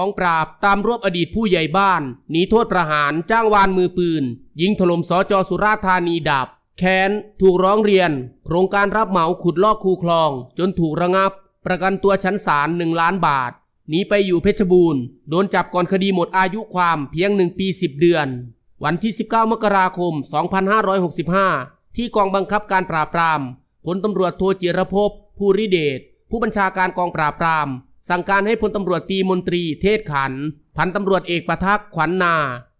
กองปราบตามรวบอดีตผู้ใหญ่บ้านหนีโทษประหารจ้างวานมือปืน ยิงถล่มสอจสุราธานีดับแค้นถูกร้องเรียน โครงการรับเหมาขุดลอกคูคลอง จนถูกระงับ ประกันตัวชั้นศาลหนึ่งล้านบาทหนีไปอยู่เพชรบูรณ์โดนจับก่อนคดีหมดอายุความเพียงหนึ่งปี10เดือน วันที่ 19 มกราคม 2565 ที่กองบังคับการปราบปรามพลตำรวจโทจิรภพภูริเดชผู้บัญชาการกองปราบปราม สั่งการให้พลตำรวจตีมนตรี เทศขัน พันตำรวจเอกประทักษ์ขวัญนา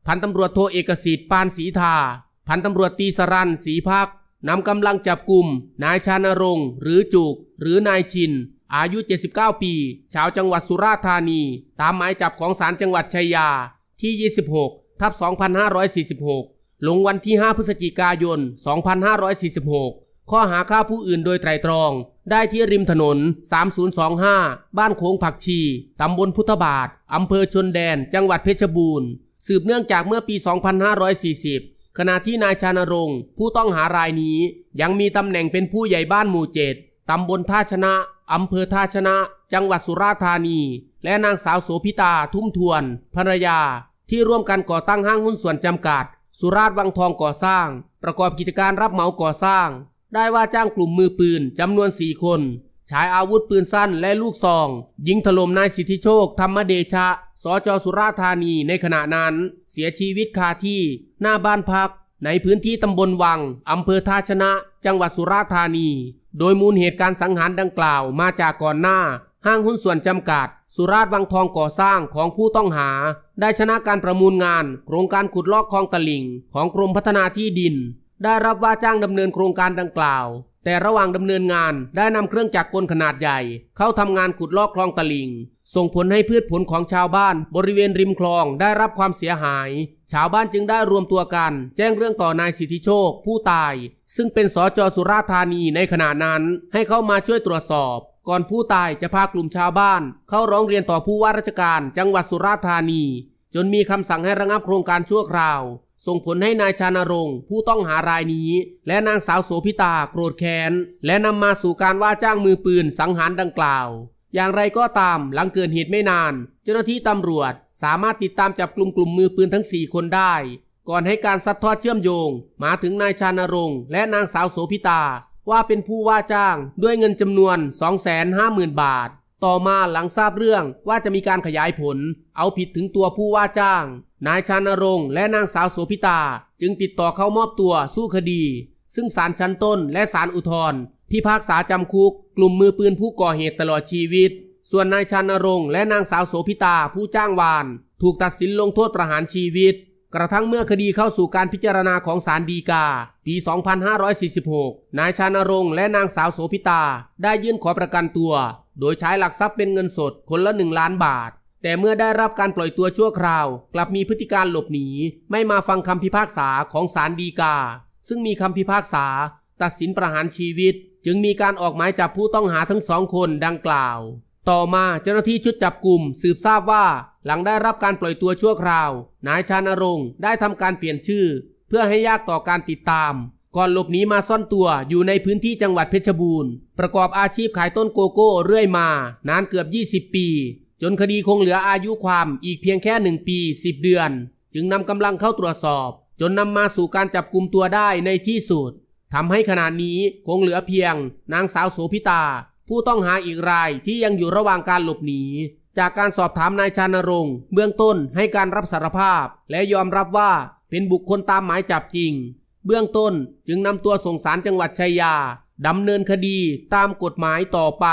พันตำรวจโทเอกสิทธิ์ปานศรีทา พันตำรวจตีสรันศรีพักนำกำลังจับกลุ่ม นายชานรงค์ หรือจุก หรือนายชิน อายุ 79 ปี ชาวจังหวัดสุราษฎร์ธานี ตามหมายจับของศาลจังหวัดชัยยา ที่ 26 ทับ 2546 ลงวันที่ 5 พฤศจิกายน 2546 ข้อหาฆ่าผู้อื่นโดยไตรตรอง ได้ที่ริมถนน 3025 บ้านโค้งผักชี ตำบลพุทธบาท อำเภอชนแดน จังหวัดเพชรบูรณ์ สืบเนื่องจากเมื่อปี 2540 ขณะที่นายชานรงค์ ผู้ต้องหารายนี้ ยังมีตำแหน่งเป็นผู้ใหญ่บ้านหมู่เจ็ดตำบลท่าชนะ อำเภอท่าชนะ จังหวัดสุราษฎร์ธานี และนางสาวโสพิตา ทุ่มทวน ภรรยา ที่ร่วมกันก่อตั้งห้างหุ้นส่วนจำกัด สุราษฎร์วังทองก่อสร้าง ประกอบกิจการรับเหมาก่อสร้าง ได้ว่าจ้างกลุ่มมือปืนจำนวนสี่คนใช้อาวุธปืนสั้นและลูกซอง ยิงถล่มนายสิทธิโชค ธรรมเดชะ สจสุราธานีในขณะนั้น เสียชีวิตคาที่หน้าบ้านพัก ในพื้นที่ตำบลวัง อำเภอท่าชนะ จังหวัดสุราธานี โดยมูลเหตุการสังหารดังกล่าวมาจากก่อนหน้า ห้างหุ้นส่วนจำกัด สุราษฎร์วังทองก่อสร้างของผู้ต้องหา ได้ชนะการประมูลงาน โครงการขุดลอกคลองตลิ่ง ของกรมพัฒนาที่ดิน ได้รับว่าจ้างดำเนินโครงการดังกล่าว แต่ระหว่างดำเนินงานได้นำเครื่องจักรกลขนาดใหญ่ เข้าทำงานขุดลอกคลองตลิ่ง ส่งผลให้พืชผลของชาวบ้านบริเวณริมคลองได้รับความเสียหาย ชาวบ้านจึงได้รวมตัวกัน แจ้งเรื่องต่อนายสิทธิโชค ผู้ตาย ซึ่งเป็นสจสุราธานีในขณะนั้น ให้เข้ามาช่วยตรวจสอบ ก่อนผู้ตายจะพากลุ่มชาวบ้าน เข้าร้องเรียนต่อผู้ว่าราชการ จังหวัดสุราธานี จนมีคำสั่งให้ระงับโครงการชั่วคราว ส่งผลให้นายชานรงค์ผู้ต้องหารายนี้ และนางสาวโสพิตาโกรธแค้น และนำมาสู่การว่าจ้างมือปืนสังหารดังกล่าว อย่างไรก็ตามหลังเกิดเหตุไม่นาน เจ้าหน้าที่ตำรวจสามารถติดตามจับกลุ่มกลุ่มมือปืนทั้ง 4 คนได้ ก่อนให้การซัดทอดเชื่อมโยง มาถึงนายชานรงค์และนางสาวโสพิตาว่าเป็นผู้ว่าจ้างด้วยเงินจำนวน 250,000 บาท ต่อมาหลังทราบเรื่องว่าจะมีการขยายผล เอาผิดถึงตัวผู้ว่าจ้าง นายชานรงค์และนางสาวโสพิตาจึงติดต่อเข้ามอบตัวสู้คดี ซึ่งศาลชั้นต้นและศาลอุทธรพิพากษาจำคุก กลุ่มมือปืนผู้ก่อเหตุตลอดชีวิต ส่วนนายชานรงค์และนางสาวโสพิตาผู้จ้างวาน ถูกตัดสินลงโทษประหารชีวิต กระทั่งเมื่อคดีเข้าสู่การพิจารณาของศาลฎีกา ปี 2546 นายชานรงค์และนางสาวโสพิตาได้ยื่นขอประกันตัว โดยใช้หลักทรัพย์เป็นเงินสดคนละหนึ่งล้านบาท แต่เมื่อได้รับการปล่อยตัวชั่วคราว กลับมีพฤติการหลบหนี ไม่มาฟังคำพิพากษาของศาลฎีกา ซึ่งมีคำพิพากษา ตัดสินประหารชีวิต จึงมีการออกหมายจับผู้ต้องหาทั้งสองคนดังกล่าว ต่อมาเจ้าหน้าที่ชุดจับกลุ่มสืบทราบว่า หลังได้รับการปล่อยตัวชั่วคราว นายชานรงค์ได้ทำการเปลี่ยนชื่อ เพื่อให้ยากต่อการติดตาม ก่อนหลบหนีมาซ่อนตัวอยู่ในพื้นที่จังหวัดเพชรบูรณ์ ประกอบอาชีพขายต้นโกโก้เรื่อยมา นานเกือบ 20 ปี จนคดีคงเหลืออายุความอีกเพียงแค่1ปี 10 เดือน จึงนำกำลังเข้าตรวจสอบ จนนำมาสู่การจับกลุ่มตัวได้ในที่สุดทำให้ขณะนี้คงเหลือเพียง นางสาวโสพิตา ผู้ต้องหาอีกรายที่ยังอยู่ระหว่างการหลบหนี จากการสอบถามนายชานรงค์เบื้องต้นให้การรับสารภาพ และยอมรับว่าเป็นบุคคลตามหมายจับจริง เบื้องต้นจึงนำตัวส่งสารจังหวัดชัยยาดำเนินคดีตามกฎหมายต่อไป